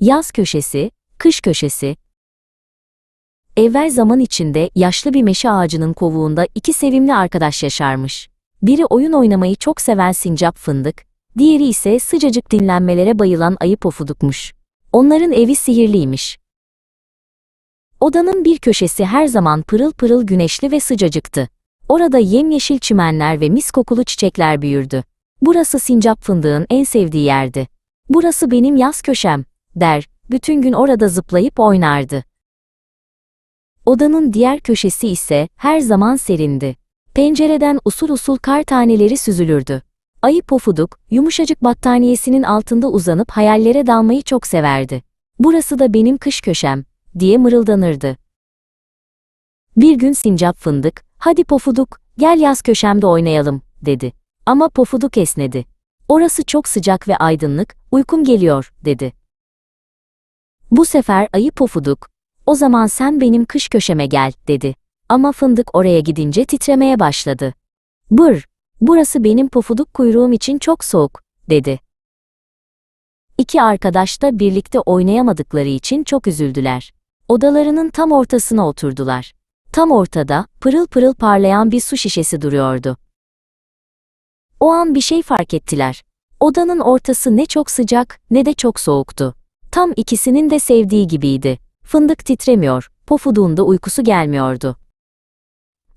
Yaz köşesi, kış köşesi. Evvel zaman içinde yaşlı bir meşe ağacının kovuğunda iki sevimli arkadaş yaşarmış. Biri oyun oynamayı çok seven sincap fındık, diğeri ise sıcacık dinlenmelere bayılan ayı pofudukmuş. Onların evi sihirliymiş. Odanın bir köşesi her zaman pırıl pırıl güneşli ve sıcacıktı. Orada yemyeşil çimenler ve mis kokulu çiçekler büyürdü. Burası sincap fındığın en sevdiği yerdi. Burası benim yaz köşem, der, bütün gün orada zıplayıp oynardı. Odanın diğer köşesi ise her zaman serindi. Pencereden usul usul kar taneleri süzülürdü. Ayı pofuduk, yumuşacık battaniyesinin altında uzanıp hayallere dalmayı çok severdi. Burası da benim kış köşem, diye mırıldanırdı. Bir gün sincap fındık, hadi pofuduk, gel yaz köşemde oynayalım, dedi. Ama pofuduk esnedi. Orası çok sıcak ve aydınlık, uykum geliyor, dedi. Bu sefer ayı pofuduk, o zaman sen benim kış köşeme gel, dedi. Ama fındık oraya gidince titremeye başladı. Bır, burası benim pofuduk kuyruğum için çok soğuk, dedi. İki arkadaş da birlikte oynayamadıkları için çok üzüldüler. Odalarının tam ortasına oturdular. Tam ortada, pırıl pırıl parlayan bir su şişesi duruyordu. O an bir şey fark ettiler. Odanın ortası ne çok sıcak, ne de çok soğuktu. Tam ikisinin de sevdiği gibiydi. Fındık titremiyor, pofuduğun da uykusu gelmiyordu.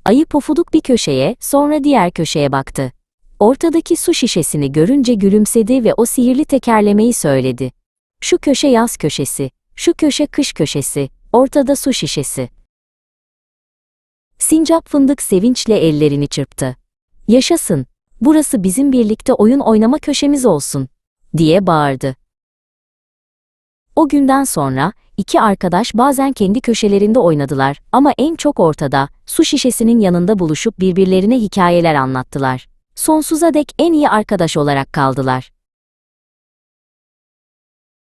Ayı pofuduk bir köşeye, sonra diğer köşeye baktı. Ortadaki su şişesini görünce gülümsedi ve o sihirli tekerlemeyi söyledi. Şu köşe yaz köşesi, şu köşe kış köşesi, ortada su şişesi. Sincap fındık sevinçle ellerini çırptı. Yaşasın, burası bizim birlikte oyun oynama köşemiz olsun, diye bağırdı. O günden sonra iki arkadaş bazen kendi köşelerinde oynadılar ama en çok ortada, su şişesinin yanında buluşup birbirlerine hikayeler anlattılar. Sonsuza dek en iyi arkadaş olarak kaldılar.